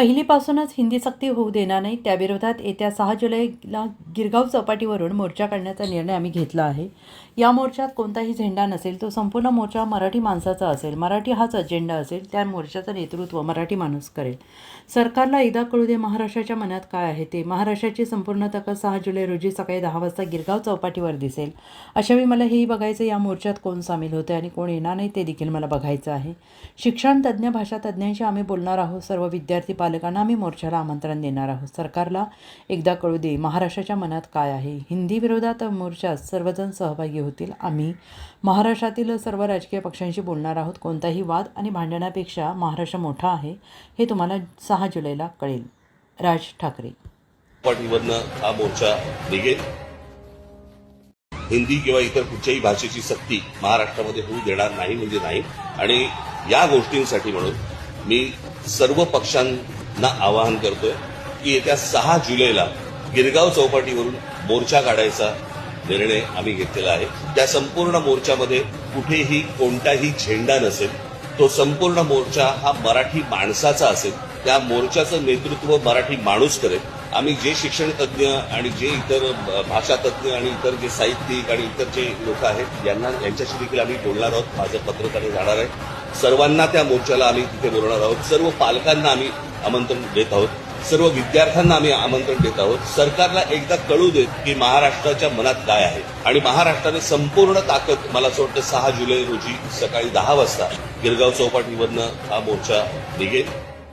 पहिलीपासूनच हिंदी सक्ती होऊ देणार नाही. त्याविरोधात येत्या सहा जुलैला गिरगाव चौपाटीवरून मोर्चा काढण्याचा निर्णय आम्ही घेतला आहे. या मोर्चात कोणताही झेंडा नसेल तो संपूर्ण मोर्चा मराठी माणसाचा असेल. मराठी हाच अजेंडा असेल त्या मोर्चाचं नेतृत्व मराठी माणूस करेल. सरकारला एकदा कळू दे महाराष्ट्राच्या मनात काय आहे ते. महाराष्ट्राची संपूर्ण तक सहा जुलै रोजी सकाळी दहा वाजता गिरगाव चौपाटीवर दिसेल. अशावेळी मला हेही बघायचं या मोर्चात कोण सामील होते आणि कोण येणार नाही ते देखील मला बघायचं आहे. शिक्षण तज्ज्ञ भाषा तज्ज्ञांशी आम्ही बोलणार आहोत. सर्व विद्यार्थी पालकांना आम्ही मोर्चाला आमंत्रण देणार आहोत. सरकारला एकदा कळू दे महाराष्ट्राच्या मनात काय आहे? हिंदी विरोधात मोर्चात सर्वजण सहभागी होतील? आम्ही महाराष्ट्रातील सर्व राजकीय पक्षांशी बोलणार आहोत. कोणताही वाद आणि भांडणापेक्षा महाराष्ट्र मोठा आहे हे तुम्हाला सहा जुलैला कळेल. राज ठाकरे. पाठीवरनं हा मोर्चा निघेल. हिंदी किंवा इतर कुठच्याही भाषेची सक्ती महाराष्ट्रामध्ये होऊ देणार नाही म्हणजे नाही. आणि या गोष्टींसाठी म्हणून मी सर्व ना आवाहन करतोय की येत्या सहा जुलैला गिरगाव चौपाटीवरून मोर्चा काढायचा निर्णय आम्ही घेतलेला आहे. त्या संपूर्ण मोर्चामध्ये कुठेही कोणताही झेंडा नसेल तो संपूर्ण मोर्चा हा मराठी माणसाचा असेल. त्या मोर्चाचं नेतृत्व मराठी माणूस करेल. आम्ही जे शिक्षण तज्ज्ञ आणि जे इतर भाषा तज्ज्ञ आणि इतर जे साहित्यिक आणि इतर जे लोक आहेत यांना यांच्याशी देखील आम्ही बोलणार आहोत. माझं पत्रकार जाणार आहे. सर्वांना त्या मोर्चाला आम्ही तिथे बोलणार आहोत. सर्व पालकांना आम्ही आमंत्रण देत आहोत. सर्व विद्यार्थ्यांना आम्ही आमंत्रण देत आहोत. सरकारला एकदा कळू देत की महाराष्ट्राच्या मनात काय आहे. आणि महाराष्ट्राने संपूर्ण ताकद मला असं वाटतं सहा जुलै रोजी सकाळी दहा वाजता गिरगाव चौपाटीवरनं हा मोर्चा निघेल.